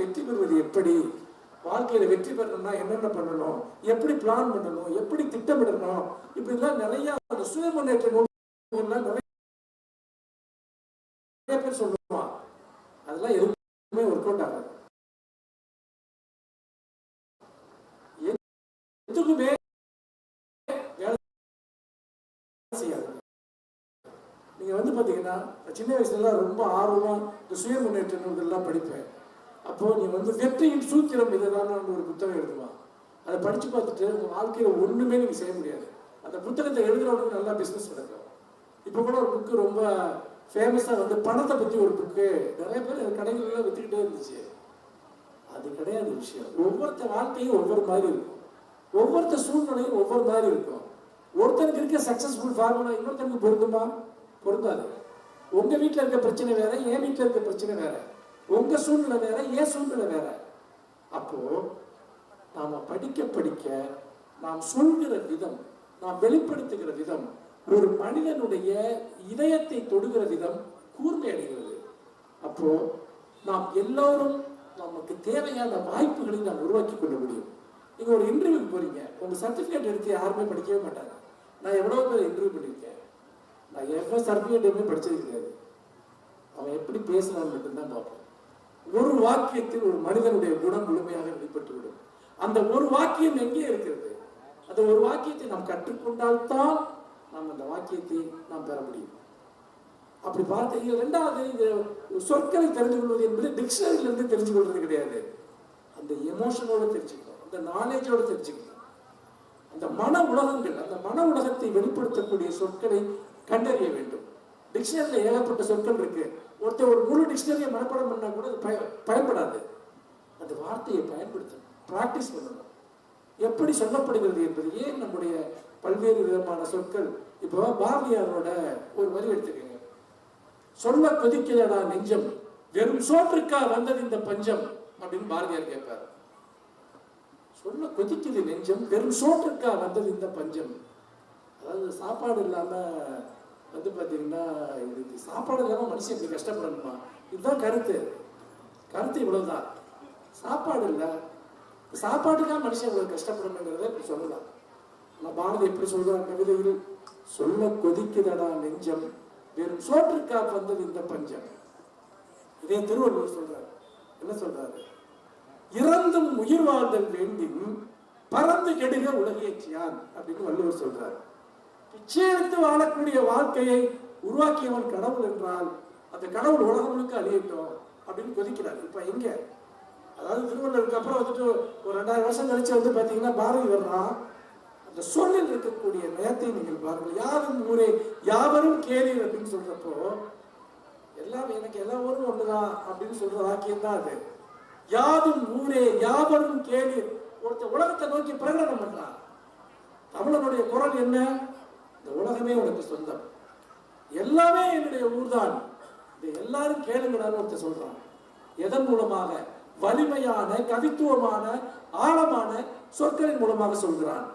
வெற்றி பெறுவது எப்படி? வாழ்க்கையில வெற்றி பெறணும்னா என்னென்ன பண்ணணும்? எப்படி பிளான் பண்ணணும்? எப்படி திட்டமிடணும்? இப்படிலாம் நிறைய அந்த சுய முன்னேற்ற நூல்கள்லாம் நிறைய பேர் சொல்லுவான் அதெல்லாம் எதுவுமே ஒர்க் அவுட் ஆகாது. எதுக்குமே வேலை செய்யாது. நீங்க வந்து பாத்தீங்கன்னா சின்ன வயசுல ரொம்ப ஆர்வமா இந்த சுய முன்னேற்ற நூல்கள்லாம் படிப்பேன். அப்போ நீ வந்து வெற்றியின் சூத்திரம் இதுதான் ஒரு புத்தகம் எழுதுவான் அதை படிச்சு பார்த்துட்டு உங்க வாழ்க்கையில ஒண்ணுமே நீங்க செய்ய முடியாது. அந்த புத்தகத்தை எழுதுறவனுக்கு நல்லா பிசினஸ் நடக்கும். இப்போ கூட ஒரு புக்கு ரொம்ப ஃபேமஸா வந்து பணத்தை பத்தி ஒரு புக்கு நிறைய பேர் கடைகள்லாம் வித்துக்கிட்டே இருந்துச்சு. அது கிடையாது விஷயம். ஒவ்வொருத்த வாழ்க்கையும் ஒவ்வொரு மாதிரி இருக்கும். ஒவ்வொருத்த சூழ்நிலையும் ஒவ்வொரு மாதிரி இருக்கும். ஒருத்தருக்கு இருக்க சக்சஸ்ஃபுல் ஃபார்முலா இன்னொருத்தனுக்கு பொருந்துமா? பொருந்தாது. உங்க வீட்டில் இருக்க பிரச்சனை வேற என் வீட்டில் இருக்க பிரச்சனை வேற. உங்க சூழ்நிலை வேற என் சூழ்நிலை வேற. அப்போ நாம படிக்க படிக்க நாம் சொல்கிற விதம் நாம் வெளிப்படுத்துகிற விதம் ஒரு மனிதனுடைய இதயத்தை தொடுகிற விதம் கூர்மை அடைகிறது அப்போ நாம் எல்லோரும் நமக்கு தேவையான வாய்ப்புகளை நாம் உருவாக்கி கொள்ள முடியும். நீங்க ஒரு இன்டர்வியூக்கு போறீங்க. உங்க சர்டிபிகேட் எடுத்து யாருமே படிக்கவே மாட்டாங்க. நான் எவ்வளவு பேர் இன்டர்வியூ பண்ணியிருக்கேன். நான் எவ்வளோ சர்டிபிகேட் எதுவுமே படிச்சது கிடையாது. அவன் எப்படி பேசினான்னு மட்டும்தான் பார்ப்போம். ஒரு வாக்கியத்தில் ஒரு மனிதனுடைய குணம் முழுமையாக வெளிப்பட்டுவிடும். அந்த ஒரு வாக்கியம் எங்கே இருக்கிறது? அந்த ஒரு வாக்கியத்தை நாம் கற்றுக்கொண்டால்தான் நாம் அந்த வாக்கியத்தை நாம் பெற முடியும். அப்படி பார்த்து ரெண்டாவது இந்த சொற்களை தெரிந்து கொள்வது என்பது டிக்ஷனரியிலிருந்து தெரிஞ்சு கொள்வது கிடையாது. அந்த எமோஷனோட தெரிஞ்சுக்கணும் அந்த நாலேஜோட தெரிஞ்சுக்கணும். அந்த மன உலகங்கள் அந்த மன உலகத்தை வெளிப்படுத்தக்கூடிய சொற்களை கண்டறிய வேண்டும். டிக்ஷனரியில் ஏகப்பட்ட சொற்கள் இருக்கு. ஒருத்தர் ஒரு முழு டிக்ஷனரியை மனப்பாடம் பண்ணால் கூட அது பய பயன்படாது. அந்த வார்த்தையை பயன்படுத்தணும். ப்ராக்டிஸ் பண்ணணும். எப்படி சொல்லப்படுகிறது என்பது ஏன் நம்முடைய பல்வேறு விதமான சொற்கள்? இப்போ பாரதியாரோட ஒரு வரி எடுத்துக்கங்க. சொல்ல கொதிக்கிறடா நெஞ்சம் வெறும் சோற்றுக்கா வந்தது இந்த பஞ்சம் அப்படின்னு பாரதியார் கேட்பார். சொல்ல கொதிக்குது நெஞ்சம் வெறும் சோற்றுக்கா வந்தது இந்த பஞ்சம். அதாவது சாப்பாடு இல்லாமல் வந்து பார்த்தீங்கன்னா இது சாப்பாடு இல்லாமல் மனுஷன் இப்படி கஷ்டப்படணுமா இதுதான் கருத்து. கருத்து இவ்வளவுதான். சாப்பாடு இல்லை. சாப்பாட்டுக்காக மனுஷன் இவ்வளோ கஷ்டப்படணுங்கிறத இப்படி சொல்லலாம். ஆனால் பாரதி எப்படி சொல்கிறார் கவிதையில்? சொல்ல கொதிக்குதடா நெஞ்சம் வெறும் சோற்றுக்காக வந்தது இந்த பஞ்சம். இதே திருவள்ளுவர் சொல்றாரு. என்ன சொல்றாரு? இறந்தும் உயிர் வாழ்தல் வேண்டின் பறந்து கெடுக உலகேற்றியான் அப்படின்னு வள்ளுவர் சொல்றாரு. பிச்சை எடுத்து வாழக்கூடிய வாழ்க்கையை உருவாக்கியவன் கடவுள் என்றால் அந்த கடவுள் உலகம் முழுக்க அழியட்டும் அப்படின்னு கொதிக்கிறார். இப்ப எங்க? அதாவது திருவள்ளுவருக்கு அப்புறம் வந்துட்டு ஒரு ரெண்டாயிரம் வருஷம் கழிச்சு வந்து பாத்தீங்கன்னா பாரதி வர்றான் அந்த சொல்லில் இருக்கக்கூடிய நயத்தை நீங்கள் பாருங்கள். யாரும் ஊரே? யாவரும் கேளீர் அப்படின்னு சொல்றப்போ எல்லாம் எனக்கு எல்லா ஊரும் ஒண்ணுதான் அப்படின்னு சொல்ற வாக்கியம் தான் அது. யாதும் ஊரே யாவரும் கேளீர் ஒருத்தர் உலகத்தை நோக்கி பிரகடனம் பண்றான். தமிழனுடைய குரல் என்ன? இந்த உலகமே உனக்கு சொந்தம். எல்லாமே என்னுடைய ஊர்தான். இதை எல்லாரும் கேளுங்கடான்னு ஒருத்தர் சொல்றான். எதன் மூலமாக? வலிமையான கவித்துவமான ஆழமான சொற்களின் மூலமாக சொல்கிறான்.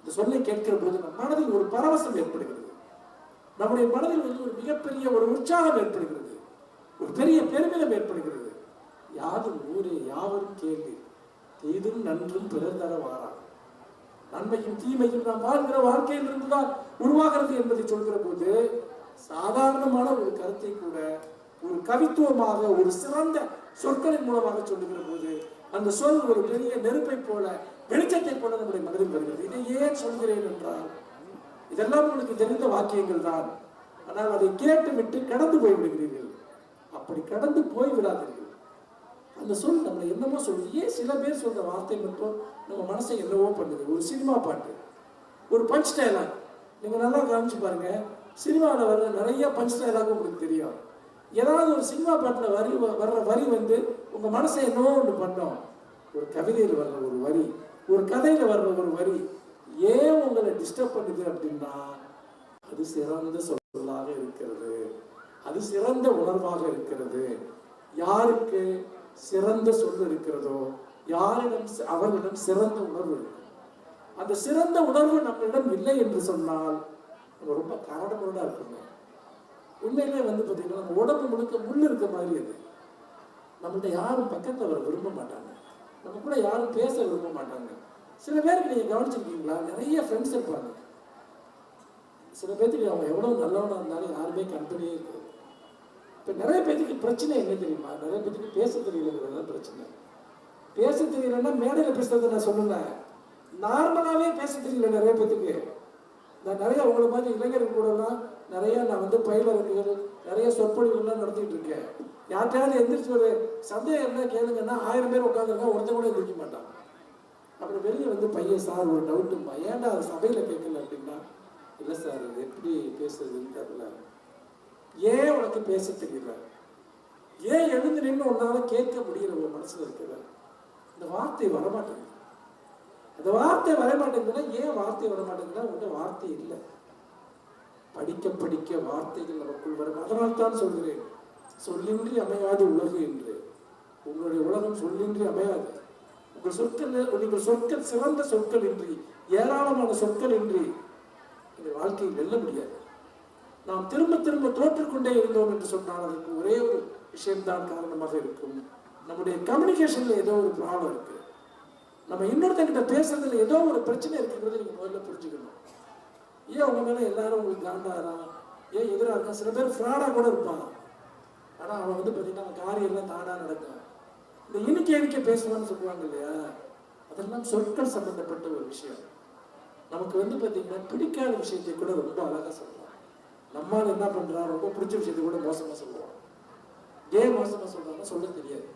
இந்த சொல்லை கேட்கிற போது நம் மனதில் ஒரு பரவசம் ஏற்படுகிறது. நம்முடைய மனதில் வந்து ஒரு மிகப்பெரிய ஒரு உற்சாகம் ஏற்படுகிறது. ஒரு பெரிய பெருமிதம் ஏற்படுகிறது. யாதும் ஊரே யாவரும் கேள்வி. தீதும் நன்றும் பிறர் தர வாரான் நன்மையும் தீமையும் நாம் வாழ்கிற வாழ்க்கையில் இருந்துதான் உருவாகிறது என்பதை சொல்கிற போது சாதாரணமான ஒரு கருத்தை கூட ஒரு கவித்துவமாக ஒரு சிறந்த சொற்களின் மூலமாக சொல்லுகிற போது அந்த சொல் ஒரு பெரிய நெருப்பை போல வெளிச்சத்தை போல நம்முடைய மனதில் வருகிறது. இதை ஏன் சொல்கிறேன் என்றால் இதெல்லாம் உங்களுக்கு தெரிந்த வாக்கியங்கள் தான். ஆனால் அதை கேட்டுவிட்டு கடந்து போய் விடுகிறீர்கள் அப்படி கடந்து போய் விடாதீர்கள் அந்த சொல் நம்மளை என்னமோ சொல்லுது. ஏன் சில பேர் சொல்கிற வார்த்தை மட்டும் நம்ம மனசை என்னவோ பண்ணுது. ஒரு சினிமா பாட்டு. ஒரு பஞ்ச் டைலாக் நீங்கள் நல்லா கவனிச்சு பாருங்க. சினிமாவில் வர்ற நிறைய பஞ்ச் டயலாக் உங்களுக்கு தெரியும். ஏதாவது ஒரு சினிமா பாட்டில் வரி வ- வர்ற வரி வந்து உங்கள் மனசை என்னவோ ஒன்று பண்ணோம். ஒரு கவிதையில் வர்ற ஒரு வரி ஒரு கதையில் வர்ற ஒரு வரி ஏன் உங்களை டிஸ்டர்ப் பண்ணுது அப்படின்னா அது சிறந்த சொல்லாக இருக்கிறது. அது சிறந்த உணர்வாக இருக்கிறது. யாருக்கு? சிறந்த சொல் இருக்கிறதோ யாரிடம் அவர்களிடம் சிறந்த உணர்வு இருக்கும் அந்த சிறந்த உணர்வு நம்மளிடம் இல்லை என்று சொன்னால் நம்ம ரொம்ப கரடுமுரடா இருக்கணும் உண்மையிலே வந்து பார்த்தீங்கன்னா நம்ம உடம்பு முழுக்க முள் இருக்க மாதிரி அது. நம்மகிட்ட யாரும் பக்கத்தில் வர விரும்ப மாட்டாங்க. நம்ம கூட யாரும் பேச விரும்ப மாட்டாங்க. சில பேருக்கு நீங்கள் கவனிச்சிருக்கீங்களா? நிறைய ஃப்ரெண்ட்ஸ் இருப்பாங்க. சில பேர்த்துக்கு அவன் எவ்வளோ நல்லவனாக இருந்தாலும் யாருமே கம்பெனியே இருக்காது இப்போ நிறைய பேர்த்துக்கு பிரச்சனை என்ன தெரியுமா? நிறைய பேர்த்துக்கு பேச தெரியலங்கிறது தான் பிரச்சனை. பேச தெரியலன்னா மேடையில் பேசுறது நான் சொல்லலை நார்மலாகவே பேச தெரியல நிறைய பேர்த்துக்கு நான் நிறைய உங்களை மாதிரி இளைஞர்கள் கூடலாம் நிறைய நான் வந்து பயிலரங்குகள் நிறைய சொற்பொழிவுகள்லாம் நடத்திட்டு இருக்கேன். யார்கிட்டயாவது எந்திரிச்சு ஒரு சந்தேகம் என்ன கேளுங்கன்னா ஆயிரம் பேர் உட்காந்துருக்கா ஒருத்தன் கூட எந்திரிக்க மாட்டான். அப்புறம் வெளியே வந்து பையன் சார் ஒரு டவுட்டுமா ஏன்டா அது சபையில் கேட்கல அப்படின்னா இல்லை சார் அது எப்படி பேசுறதுன்னு தெரியல. ஏன் உனக்கு பேச தெரியல? ஏன் எழுந்து நின்று உன்னால கேட்க முடியல உன் மனசுல இருக்கிற இந்த வார்த்தை வரமாட்டேங்குது. அந்த வார்த்தை வரமாட்டேங்குதுன்னா ஏன் வார்த்தை வரமாட்டேங்குதுன்னா உங்க வார்த்தை இல்லை. படிக்க படிக்க வார்த்தைகள் நமக்குள் வரும். அதனால் தான் சொல்கிறேன் சொல்லின்றி அமையாது உலகு என்று. உங்களுடைய உலகம் சொல்லின்றி அமையாது. உங்கள் சொற்கள் நீங்கள் சொற்கள் சிறந்த சொற்கள் இன்றி ஏராளமான சொற்கள் இன்றி இந்த வாழ்க்கையை வெல்ல முடியாது. நாம் திரும்ப திரும்ப தோற்றுக்கொண்டே இருந்தோம் என்று சொன்னால் அதற்கு ஒரே ஒரு விஷயம்தான் காரணமாக இருக்கும். நம்முடைய கம்யூனிகேஷன்ல ஏதோ ஒரு ப்ராப்ளம் இருக்கு. நம்ம இன்னொருத்தங்கிட்ட பேசுறதுல ஏதோ ஒரு பிரச்சனை இருக்குங்கிறது நீங்க முதல்ல புரிஞ்சுக்கணும். ஏன் உங்க மேல எல்லாரும் உங்களுக்கு காண்டாரா? ஏன் எதிராக இருக்கா? சில பேர் ஃப்ராடா கூட இருப்பான் ஆனா அவன் வந்து பார்த்தீங்கன்னா அவன் காரியம் எல்லாம் தானா நடக்கும். இந்த இனிக்க இனிக்க பேசுவான்னு சொல்லுவாங்க இல்லையா? அதெல்லாம் சொற்கள் சம்பந்தப்பட்ட ஒரு விஷயம். நமக்கு வந்து பார்த்தீங்கன்னா பிடிக்காத விஷயத்தை கூட ரொம்ப அழகா சொல்லுவான் நம்மால் என்ன பண்ணுறான் ரொம்ப பிடிச்ச விஷயத்தை கூட மோசமா சொல்லுவான். ஏன் மோசமா சொல்றான்னு சொல்ல தெரியாது.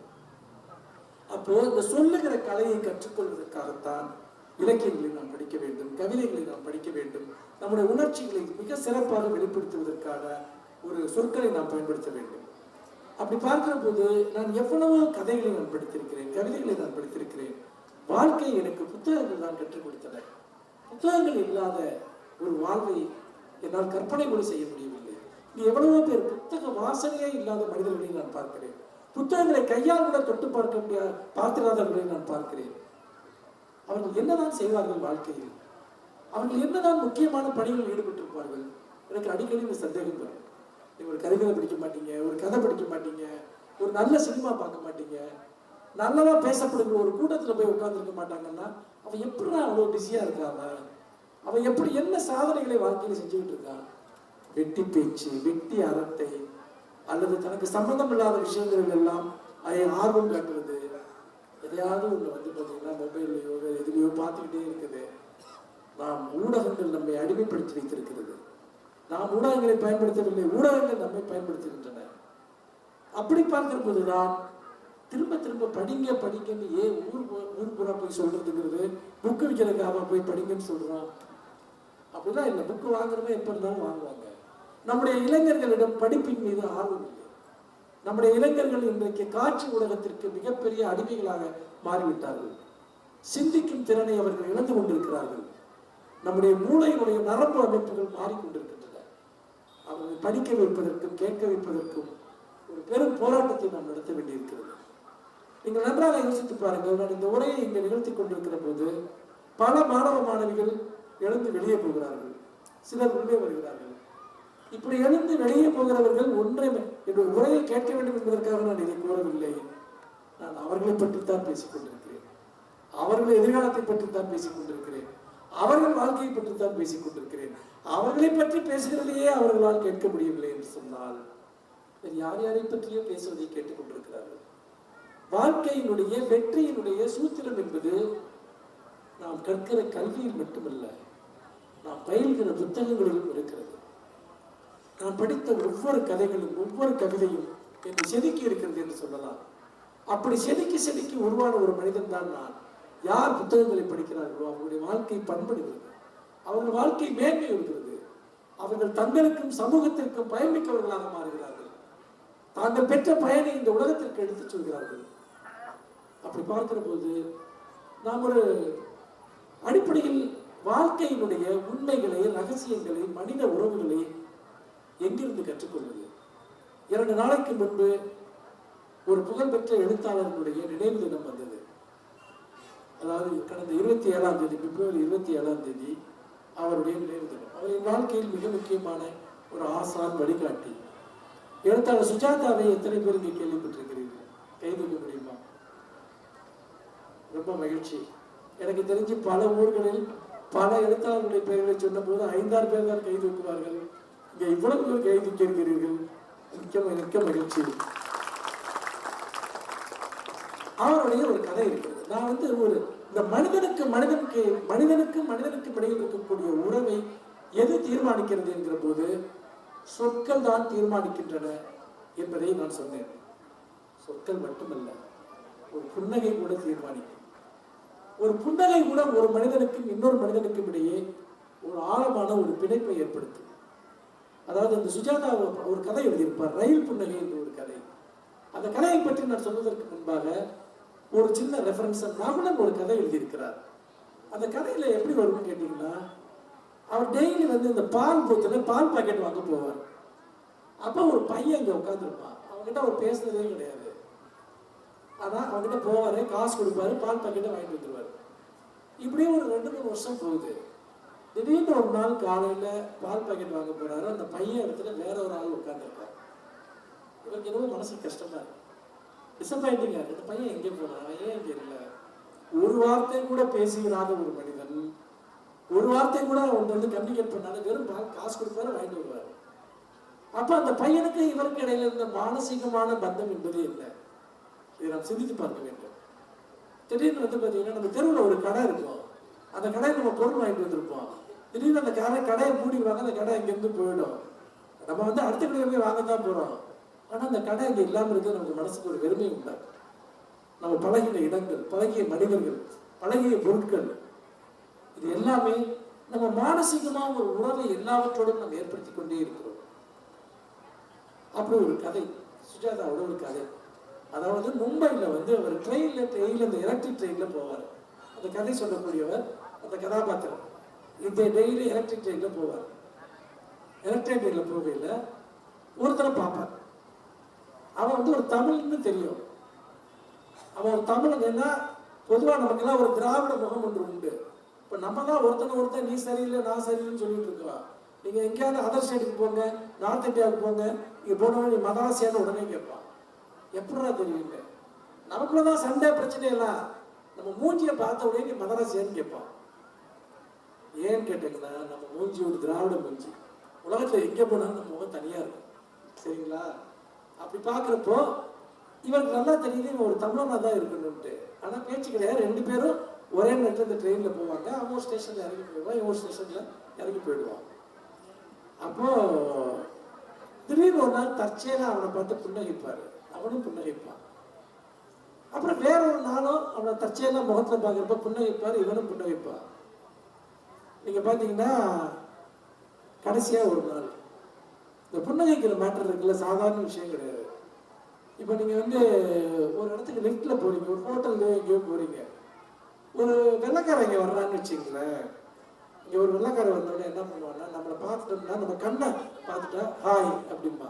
அப்போ இந்த சொல்லுகிற கலையை கற்றுக்கொள்வதற்காகத்தான் இலக்கியங்களை நாம் படிக்க வேண்டும் கவிதைகளை நாம் படிக்க வேண்டும் நம்முடைய உணர்ச்சிகளை மிக சிறப்பாக வெளிப்படுத்துவதற்கான ஒரு சொற்களை நாம் பயன்படுத்த வேண்டும். அப்படி பார்க்கிற போது நான் எவ்வளவு கதைகளை நான் படித்திருக்கிறேன் கவிதைகளை நான் படித்திருக்கிறேன். வாழ்க்கை எனக்கு புத்தகங்கள் தான் கற்றுக் கொடுத்தன. புத்தகங்கள் இல்லாத ஒரு வாழ்வை என்னால் கற்பனை கூட செய்ய முடியவில்லை. நீ எவ்வளவோ பேர் புத்தக வாசனையே இல்லாத மனிதர்களை நான் பார்க்கிறேன். புத்தகங்களை கையால் கூட தொட்டு பார்க்க முடியாத பார்த்திராதவர்களை நான் பார்க்கிறேன். அவர்கள் என்னதான் செய்வார்கள் வாழ்க்கையில்? அவர்கள் என்னதான் முக்கியமான பணிகளில் ஈடுபட்டிருப்பார்கள்? எனக்கு அடிக்கடி இந்த சந்தேகம் வரும். நீ ஒரு கவிதை படிக்க மாட்டீங்க ஒரு கதை படிக்க மாட்டீங்க ஒரு நல்ல சினிமா பார்க்க மாட்டீங்க. நல்லதா பேசப்படுகிற ஒரு கூட்டத்தில் போய் உட்காந்துருக்க மாட்டாங்கன்னா அவன் எப்படி அவ்வளோ பிஸியாக இருக்காங்க அவன்? எப்படி என்ன சாதனைகளை வாழ்க்கையில செஞ்சுக்கிட்டு இருக்கான்? வெட்டி பேச்சு வெட்டி அரட்டை அல்லது தனக்கு சம்பந்தம் இல்லாத விஷயங்கள் எல்லாம் அதை ஆர்வம் காட்டுவது. எதையாவது ஒன்று வந்து பார்த்தீங்கன்னா மொபைல்லையோ வேறு எதுலையோ பார்த்துக்கிட்டே இருக்குது. நாம் ஊடகங்கள் நம்மை அடிமைப்படுத்தி வைத்திருக்கிறது. நாம் ஊடகங்களை பயன்படுத்தவில்லை ஊடகங்கள் நம்மை பயன்படுத்துகின்றன. அப்படி பார்க்கிற போதுதான் திரும்ப திரும்ப படிங்க படிங்கன்னு ஏன் ஊர் போ- ஊர் புறா போய் சொல்றதுங்கிறது புக்கு விற்கிறதுக்காக போய் படிங்கன்னு சொல்றான்? அப்படிலாம் இல்லை புக்கு வாங்குறவங்க எப்போ இருந்தாலும் வாங்குவாங்க. நம்முடைய இளைஞர்களிடம் படிப்பின் மீது ஆர்வம் இல்லை. நம்முடைய இளைஞர்கள் இன்றைக்கு காட்சி ஊடகத்திற்கு மிகப்பெரிய அடிமைகளாக மாறிவிட்டார்கள். சிந்திக்கும் திறனை அவர்கள் இழந்து கொண்டிருக்கிறார்கள். நம்முடைய மூளையினுடைய நரம்பு அமைப்புகள் மாறிக்கொண்டிருக்கின்றன. அவர்களை படிக்க வைப்பதற்கும் கேட்க வைப்பதற்கும் ஒரு பெரும் போராட்டத்தை நாம் நடத்த வேண்டியிருக்கிறது. நீங்கள் நன்றாக யோசித்து பாருங்கள் நான் இந்த உரையை இங்கே நிகழ்த்தி கொண்டிருக்கிற போது பல மாணவ மாணவிகள் எழுந்து வெளியே போகிறார்கள். சிலர் உள்ளே வருகிறார்கள். இப்படி எழுந்து வெளியே போகிறவர்கள் ஒன்றை என்னுடைய உரையை கேட்க வேண்டும் என்பதற்காக நான் இதை கூறவில்லை. நான் அவர்களை பற்றித்தான் பேசிக் கொண்டிருக்கிறேன். அவர்கள் எதிர்காலத்தை பற்றித்தான் பேசிக் கொண்டிருக்கிறேன். அவர்கள் வாழ்க்கையை பற்றித்தான் பேசிக் கொண்டிருக்கிறேன். அவர்களை பற்றி பேசுகிறதையே அவர்களால் கேட்க முடியவில்லை என்று சொன்னால் யார் யாரை பற்றியோ பேசுவதை கேட்டுக் கொண்டிருக்கிறார்கள். வாழ்க்கையினுடைய வெற்றியினுடைய சூத்திரம் என்பது நாம் கற்கிற கல்வியில் மட்டுமல்ல நாம் பயில்கிற புத்தகங்களிலும் இருக்கிறது. நான் படித்த ஒவ்வொரு கதைகளும் ஒவ்வொரு கவிதையும் என்னை செதுக்கி இருக்கிறது என்று சொல்லலாம். அப்படி செதுக்கி செதுக்கி உருவான ஒரு மனிதன் தான் நான். யார் புத்தகங்களை படிக்கிறார்களோ அவர்களுடைய வாழ்க்கை பண்படுகிறது. அவர்கள் வாழ்க்கை மேன்மை இருக்கிறது அவர்கள் தங்களுக்கும் சமூகத்திற்கும் பயமிக்கவர்களாக மாறுகிறார்கள். தாங்கள் பெற்ற பயனை இந்த உலகத்திற்கு எடுத்துச் சொல்கிறார்கள். அப்படி பார்க்கிற போது நாம் ஒரு அடிப்படையில் வாழ்க்கையினுடைய உண்மைகளை ரகசியங்களை மனித உறவுகளை எங்கிருந்து கற்றுக்கொள்வது? இரண்டு நாளைக்கு முன்பு ஒரு புகழ்பெற்ற எழுத்தாளர்களுடைய நினைவு தினம் வந்தது. அதாவது கடந்த இருபத்தி ஏழாம் தேதி பிப்ரவரி இருபத்தி ஏழாம் தேதி அவருடைய நினைவு தினம். அவரின் வாழ்க்கையில் மிக முக்கியமான ஒரு ஆசான் வழிகாட்டி. எழுத்தாளர் சுஜாதாவை எத்தனை பேர் இங்கே கேள்விப்பட்டிருக்கிறீர்கள்? கைது முடியுமா? ரொம்ப மகிழ்ச்சி. எனக்கு தெரிஞ்சு பல ஊர்களில் பல எழுத்தாளர்களுடைய பெயர்களை சொன்னபோது ஐந்தாறு பேர் தான் கை தூக்குவார்கள். இங்கே இவ்வளவு பேர் கை தூக்கி இருக்கிறீர்கள். மிக்க மிக்க மகிழ்ச்சி. அவருடைய ஒரு கதை இருக்கிறது. நான் வந்து ஒரு இந்த மனிதனுக்கு மனிதனுக்கு மனிதனுக்கு மனிதனுக்கு இடையில் இருக்கக்கூடிய உறவை எது தீர்மானிக்கிறது என்கிற போது சொற்கள் தான் தீர்மானிக்கின்றன என்பதை நான் சொன்னேன். சொற்கள் மட்டுமல்ல ஒரு புன்னகை கூட தீர்மானிக்கும். ஒரு புன்னகை கூட ஒரு மனிதனுக்கும் இன்னொரு மனிதனுக்கும் இடையே ஒரு ஆழமான ஒரு பிணைப்பை ஏற்படுத்தும். அதாவது அந்த சுஜாதா ஒரு- கதை எழுதியிருப்பார் ரயில் புன்னகை என்ற ஒரு கதை. அந்த கதையை பற்றி நான் சொல்வதற்கு முன்பாக ஒரு சின்ன ரெஃபரன்ஸ் ரமணன் ஒரு கதை எழுதியிருக்கிறார். அந்த கதையில எப்படி வரும்னு கேட்டீங்கன்னா அவர் டெய்லி வந்து இந்த பால் பூத்துல பால் பாக்கெட் வாங்க போவார். அப்போ ஒரு பையன் இங்க உட்காந்துருப்பான் அவங்ககிட்ட அவர் பேசுனதே கிடையாது. ஆனால் அவங்ககிட்ட போவார் காசு கொடுப்பாரு பால் பாக்கெட்டை வாங்கிட்டு வந்துடுவார் இப்படியே ஒரு ரெண்டு மூணு வருஷம் போகுது. திடீர்னு ஒரு நாள் காலையில் பால் பாக்கெட் வாங்க போகிறாரு அந்த பையன் இடத்துல வேற ஒரு ஆள் உட்காந்துருக்காரு இவருக்கு எதுவும் மனசுக்கு கஷ்டமா இருக்கு. டிசப்பாயிண்டிங்காக இருக்கு. இந்த பையன் எங்கே போனான்? ஏன் இங்க இல்லை? ஒரு வார்த்தை கூட பேசுகிறாத ஒரு மனிதன். ஒரு வார்த்தை கூட அவங்க வந்து கம்யூனிகேட் பண்ணாத வெறும் காசு கொடுப்பாரு வாங்கிட்டு வருவார். அப்போ அந்த பையனுக்கு இவருக்கு இடையில இருந்த மானசீகமான பந்தம் என்பது இல்லை இதை நாம் சிந்தித்து பார்க்க வேண்டும். திடீர்னு வந்து பார்த்தீங்கன்னா நம்ம தெருவில் ஒரு கடை இருக்கும். அந்த கடையில் நம்ம பொருள் வாங்கிட்டு வந்திருப்போம். திடீர்னு அந்த கடை கடையை மூடிடுவாங்க அந்த கடை இங்கேருந்து போயிடும். நம்ம வந்து அடுத்த கடையில் போய் வாங்க தான் போகிறோம் ஆனால் அந்த கடை இங்கே இல்லாமல் இருக்கிறது நமக்கு மனசுக்கு ஒரு வெறுமை உண்டாகும் நம்ம பழகின இடங்கள் பழகிய மனிதர்கள் பழகிய பொருட்கள் இது எல்லாமே நம்ம மானசீகமாக ஒரு உறவை எல்லாவற்றோடும் நம்ம ஏற்படுத்தி கொண்டே இருக்கிறோம். அப்படி ஒரு கதை சுஜாதாவோட ஒரு கதை. அதாவது மும்பையில் வந்து அவர் ட்ரெயினில் ட்ரெயினில் இந்த எலக்ட்ரிக் ட்ரெயினில் போவார். அந்த கதை சொல்லக்கூடியவர் அந்த கதாபாத்திரம். இந்த டெய்லி எலக்ட்ரிக் ட்ரெயினில் போவார். எலக்ட்ரிக் ட்ரெயினில் போகையில் ஒருத்தரை பார்ப்பார். அவன் வந்து ஒரு தமிழ்னு தெரியும். அவன் ஒரு தமிழன்னா பொதுவாக நமக்கெல்லாம் ஒரு திராவிட முகம் ஒன்று உண்டு. இப்போ நம்ம தான் ஒருத்தனை ஒருத்தன் நீ சரியில்லை நான் சரியில்லைன்னு சொல்லிட்டு இருக்கலாம். நீங்கள் எங்கேயாவது அதர் ஸ்டேட்டுக்கு போங்க நார்த் இந்தியாவுக்கு போங்க இங்கே போனவங்க நீ மதராசியான்னு உடனே கேட்பான். எப்படா தெரியுங்க நமக்குள்ள தான் சண்டை பிரச்சனை எல்லாம். நம்ம மூஞ்சியை பார்த்த உடனே நீ மதராசியான்னு கேட்பான். ஏன்னு கேட்டீங்கன்னா நம்ம மூஞ்சி ஒரு திராவிட மூஞ்சி. உலகத்தில் எங்கே போனாலும் நம்ம முகம் தனியாக இருக்கும். சரிங்களா? அப்படி பார்க்குறப்போ இவருக்கு நல்லா தெரியுது இவன் ஒரு தமிழனாக தான் இருக்கணும்ட்டு. ஆனால் பேச்சு கிடையாது. ரெண்டு பேரும் ஒரே நேரத்தில் இந்த ட்ரெயினில் போவாங்க. அவன் ஒரு ஸ்டேஷனில் இறங்கி போயிடுவான் இவன் ஒரு ஸ்டேஷனில் இறங்கி போயிடுவான். அப்போ திடீர்னு ஒரு நாள் தற்செயலாக அவனை பார்த்து புன்னகைப்பார். அவனும் புன்னகைப்பான். அப்புறம் வேற ஒரு நாளும் அவனை தற்செயலாக முகத்தில் பார்க்குறப்ப புன்னகைப்பார் இவனும் புன்னகைப்பான். நீங்கள் பார்த்தீங்கன்னா கடைசியாக ஒரு நாள். இந்த புன்னகைக்கிற மேட்டர் இருக்குல்ல சாதாரண விஷயம் கிடையாது. இப்போ நீங்கள் வந்து ஒரு இடத்துக்கு லிஃப்ட்டில் போகிறீங்க ஒரு ஹோட்டலுக்கு எங்கேயோ போகிறீங்க ஒரு வெள்ளைக்காரன் இங்கே வர்றான்னு வச்சுங்களேன் இங்கே ஒரு வெள்ளைக்காரன் வந்தோடனே என்ன பண்ணுவாங்கன்னா நம்மளை பார்த்துட்டோம்னா நம்ம கண்ணை பார்த்துட்டா ஹாய் அப்படிம்பா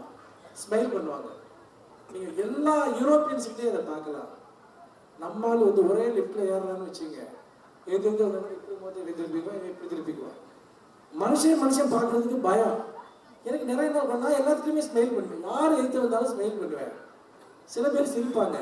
ஸ்மைல் பண்ணுவாங்க. நீங்கள் எல்லா யூரோப்பியன்ஸ்கிட்டையும் அதை பார்க்கலாம். நம்மால் வந்து ஒரே லிஃப்டில் ஏறலாம்னு வச்சுங்க எது எது இப்படி மோதி இப்படி திருப்பிக்குவோம் இப்படி திருப்பிக்குவோம் மனுஷன் மனுஷன் பார்க்கறதுக்கு பயம். எனக்கு நிறைய என்ன பண்ணா எல்லாத்துலேயுமே ஸ்மைல் பண்ணுவேன். யார் எதிர்த்து வந்தாலும் ஸ்மெயில் பண்ணுவேன். சில பேர் சிரிப்பாங்க.